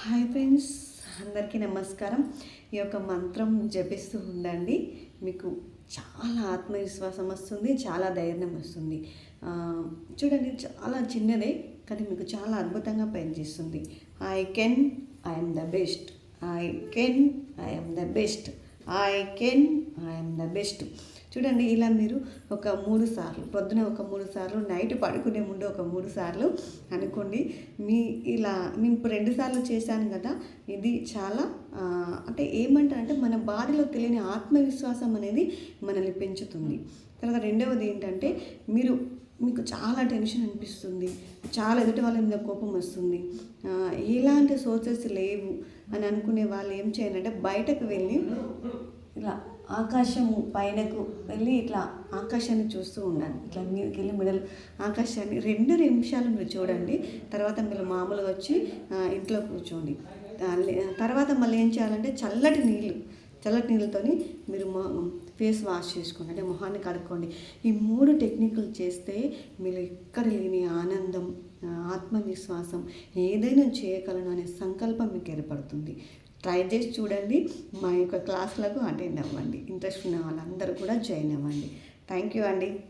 Hi friends అందరికీ నమస్కారం. ఈ యొక్క మంత్రం జపిస్తూ ఉండండి. మీకు చాలా ఆత్మవిశ్వాసం వస్తుంది చాలా ధైర్యం వస్తుంది. చూడండి చాలా చిన్నదే కానీ మీకు చాలా అద్భుతంగా పనిచేస్తుంది. I can I'm the best I can I'm the best I can I'm the best చూడండి ఇలా మీరు ఒక మూడు సార్లు పొద్దున ఒక మూడు సార్లు నైట్ పడుకునే ముందు ఒక మూడు సార్లు అనుకోండి. మీ ఇలా మేము ఇప్పుడు రెండు సార్లు చేశాను కదా ఇది చాలా అంటే ఏమంటారంటే మన బాడీలో తెలియని ఆత్మవిశ్వాసం అనేది మనల్ని పెంచుతుంది. తర్వాత రెండవది ఏంటంటే మీరు మీకు చాలా టెన్షన్ అనిపిస్తుంది చాలా ఎదుటి వాళ్ళ మీద కోపం వస్తుంది ఎలాంటి సోర్సెస్ లేవు అని అనుకునే వాళ్ళు ఏం చేయాలంటే బయటకు వెళ్ళి ఇలా ఆకాశము పైనకు వెళ్ళి ఇట్లా ఆకాశాన్ని చూస్తూ ఉండాలి. ఇట్లా మీదకి వెళ్ళి మిడల్ ఆకాశాన్ని రెండు నిమిషాలు మీరు చూడండి. తర్వాత మీరు మామూలుగా వచ్చి ఇంట్లో కూర్చోండి. తర్వాత మళ్ళీ ఏం చేయాలంటే చల్లటి నీళ్ళు చల్లటి నీళ్ళతోని మీరు ఫేస్ వాష్ చేసుకోండి. అంటే మొహాన్ని కడుక్కోండి. ఈ మూడు టెక్నిక్లు చేస్తే మీరు ఎక్కడ లేని ఆనందం ఆత్మవిశ్వాసం ఏదైనా చేయగలను అనే సంకల్పం మీకు ఏర్పడుతుంది. ట్రై చేసి చూడండి. మా యొక్క క్లాసులకు అటెండ్ అవ్వండి. ఇంట్రెస్ట్ ఉన్న వాళ్ళందరూ కూడా జాయిన్ అవ్వండి. థ్యాంక్ యూ అండి.